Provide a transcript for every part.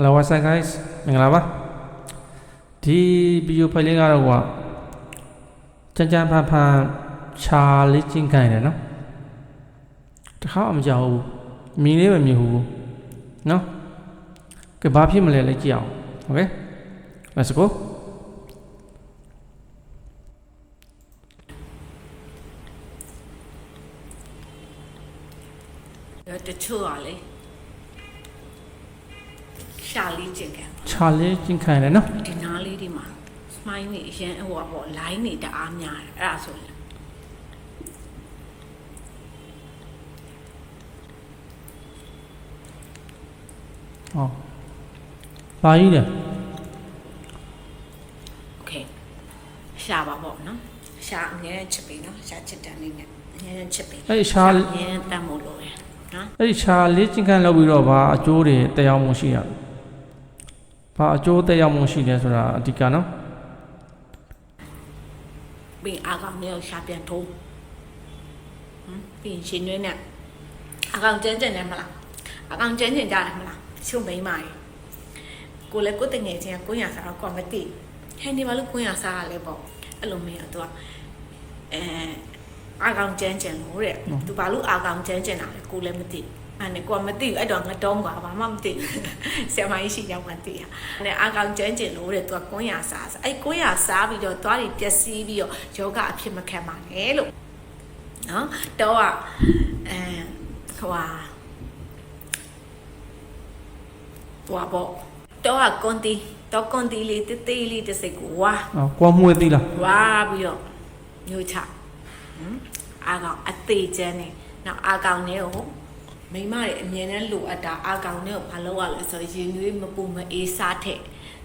Hello what's up guys မင်္ဂလာပါဒီဗီဒီယိုဖိုင်လေးကတော့ကွာကြမ်းကြမ်းဖန်ဖန်ချာလေးချင်းခိုင်းတယ်နော်တခါအမကြောက်ဘူးမြင်လေးပဲမြင်ဘူးနော်ကဲဘာဖြစ်မလဲလဲကြည့်အောင် okay let's go တချို့ကလေ ရှာလေးကျင်ခံချာလေးချင်းခိုင်းတယ်နော်ဒီနားလေးဒီမှာစမိုင်းနေအရင်ဟိုပေါ့ line နေတအားများတယ်အဲ့ဒါဆိုရင်ဟောပါကြီးတယ် okay ရှာပါပေါ့နော်ရှာအငယ်ချစ်ပြီနော်ရှာချစ်တယ်လေးနဲ့အငယ်ချစ်ပြီအဲ့ဒီချာအငယ်တတ်မို့လို့ရနော်အဲ့ဒီချာလေးချင်းခိုင်းလောက်ပြီးတော့ဘာအကျိုးတွေတက်ရောက်မှုရှိရ ဘာအကျိုးတက်ရောက်မှုရှိလဲဆိုတာအဓိကနော်ပြီးအာကောင်နဲ့ရှာပြန်ထိုးဟမ်ပြီးရှင်ရွေးနဲ့အာကောင်ကျန်းကျန်တယ်မလားအာကောင်ကျန်းကျန်ကြတယ်မလားချုံမိန်းမကြီးကိုလည်းကိုယ်တငယ်ချင်းကကိုရစားတော့ကောမတိဟဲ့ဒီမှာလို့ကိုရစားရလဲပေါ့အဲ့လိုမျိုးတော့အဲအာကောင်ကျန်းကျန်လို့တဲ့သူဘာလို့အာကောင်ကျန်းကျန်တာလဲကိုလည်းမသိ အဲ့နဲ့ကိုကမသိဘူးအဲ့တော့ငတုံးကွာဘာမှမသိဘူးဆရာမကြီးရှိရောက်မှသိရအဲ့အာကောင်ကျန်းကျန်လို့တဲ့သူကကိုရစားအဲ့ကိုရစားပြီးတော့သွားပြီးပျက်စီးပြီးတော့ယောဂအဖြစ်မခံပါနဲ့လို့နော်တော့ကအဲဟိုဟာဟိုဟာပေါ့တော့ကကွန်တီတော့ကွန်တီလေးတေးသေးလေးတစ်စိတ်ကိုဝါဟောကွာမွေးသီးလားဝါပြီးတော့မျိုးချဟမ်အာကောင်အသေးချမ်းနေနောက်အာကောင်နဲ့ကို မိမတွေအမြင်နဲ့လိုအပ်တာအာကောင်နဲ့ကိုဘာလုပ်ရလဲဆိုရင်ရင်သွေးမပူမအေးစားထည့်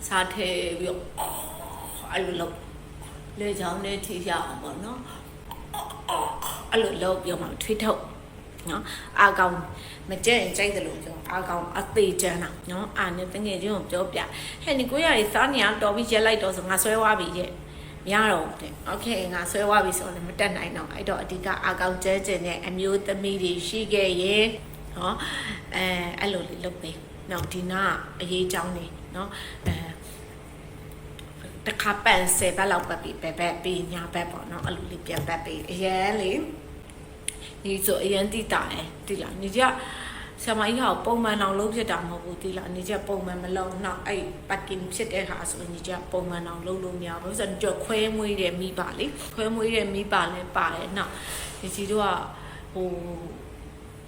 စားထည့်ပြီးတော့အဲ့လိုလုပ်လေချောင်းနဲ့ထိရအောင်ပေါ့နော်အဲ့လိုလုပ်ပြီးမှထွေးထုတ်နော်အာကောင်မကြက်ရင်ကြိုက်တယ်လို့ပြောအာကောင်အသေးချမ်းတာနော်အာနဲ့တငယ်ချင်းကိုပြောပြဟဲ့ဒီကိုရည်စားနေရတော်ပြီးရက်လိုက်တော့ဆိုငါဆွဲသွားပြီရဲ့ မရတော့ဘူးတဲ့โอเคငါဆွဲသွားပြီဆိုတော့မတက်နိုင်တော့အဲ့တော့အဓိကအကောင်ကျဲကျင်တဲ့အမျိုးသမီးတွေရှိခဲ့ရင် နော်အဲအဲ့လိုလေးလုပ်ပေးနော်ဒီနာအရေးကြောင်းနေနော်အဲတခါပန်ဆယ်ဘက်လောက်ပတ်ပြီးဘက်ဘက်ပြီးညာဘက်ပေါ့နော်အဲ့လိုလေးပြန်ပတ်ပြီးအရင်လေးညီဆိုအရင်တိတာတယ်တိလာညီကြီးကဆရာမကြီးဟာပုံမှန်အောင်လုပ်ဖြစ်တာမဟုတ်ဘူးတိလာညီကြီးပုံမှန်မလုပ်တော့အဲ့ပက်ကင်ဖြစ်တဲ့ဟာဆိုညီကြီးပုံမှန်အောင်လုပ်လို့မရဘူးဆိုတော့ကြော်ခွဲမွေးတယ်မိပါလေခွဲမွေးတယ်မိပါလဲပါတယ်နော်ညီကြီးတို့ကဟို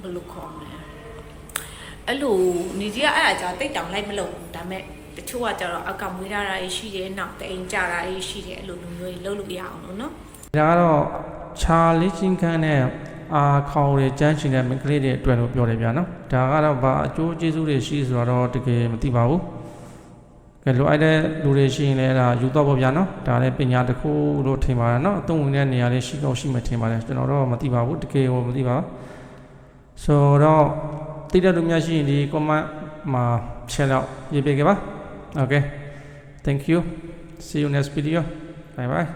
ဘယ်လိုခေါ်မလဲအဲ့လိုညီကြီးကအဲ့အကြောတိတ်တောင်လိုက်မလုပ်ဘူးဒါပေမဲ့တချို့ကကြတော့အကောင်မွေးရတာရှိတယ်နောက်တိန်ကြတာရှိတယ်အဲ့လိုလိုမျိုးလုပ်လို့ရအောင်လို့နော်ဒါကတော့ချာလေးချင်းခန်းနဲ့အာခေါင်တွေကြမ်းချင်တဲ့မိန်းကလေးတွေအတွက်လို့ပြောတယ်ဗျာနော်ဒါကတော့ဘာအကျိုးကျေးဇူးတွေရှိဆိုတော့တကယ်မသိပါဘူးကဲလိုအပ်တဲ့လူတွေရှိရင်လည်းဒါယူတော့ပေါ့ဗျာနော်ဒါလည်းပညာတစ်ခုလို့ထင်ပါတယ်နော်အသုံးဝင်တဲ့နေရာလေးရှိကောင်းရှိမှထင်ပါတယ်ကျွန်တော်တော့မသိပါဘူးတကယ်ကိုမသိပါဘူး ဆိုတော့တိတဲ့လူများရှိရင်ဒီ comment မှာ share လောက်ရေးပေးခဲ့ပါ okay thank you see you next video bye bye